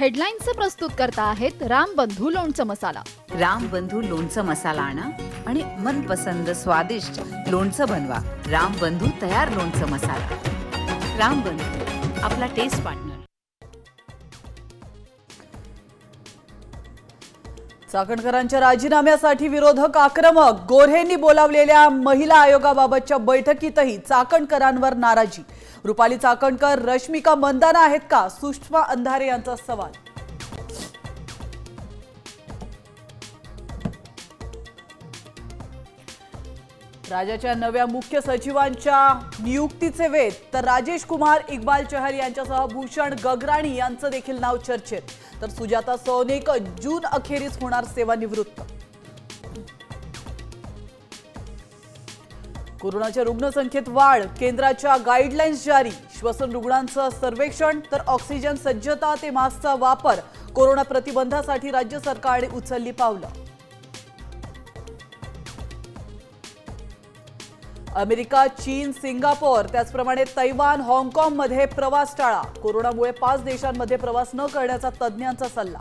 हेडलाईन्सचे प्रस्तुत करता आहेत राम बंधू लोणचं मसाला. रामबंधू लोणचं मसाला आणा आणि मनपसंद स्वादिष्ट लोणचं बनवा. रामबंधू तयार लोणचं मसाला. रामबंधू आपला टेस्ट पाठ चाकणकरांच्या राजीनाम्यासाठी विरोधक आक्रमक गोऱ्हेंनी बोलावलेल्या महिला आयोगाबाबतच्या बैठकीतही चाकणकरांवर नाराजी. रुपाली चाकणकर रश्मिका मंदाना आहेत का? सुषमा अंधारे यांचा सवाल. राज्याच्या नव्या मुख्य सचिवांच्या नियुक्तीचे वेध तर राजेश कुमार इक्बाल चहल यांच्यासह भूषण गगराणी यांचं देखील नाव चर्चेत. तर सुजाता सोनेक जून अखेरीस होणार सेवानिवृत्त. कोरोनाच्या रुग्णसंख्येत वाढ केंद्राच्या गाईडलाईन्स जारी श्वसन रुग्णांचं सर्वेक्षण तर ऑक्सिजन सज्जता ते मास्कचा वापर कोरोना प्रतिबंधासाठी राज्य सरकारने उचलली पावलं. अमेरिका चीन सिंगापोर त्याचप्रमाणे तैवान हाँगकाँगमध्ये प्रवास टाळा. कोरोनामुळे पाच देशांमध्ये प्रवास न करण्याचा तज्ज्ञांचा सल्ला.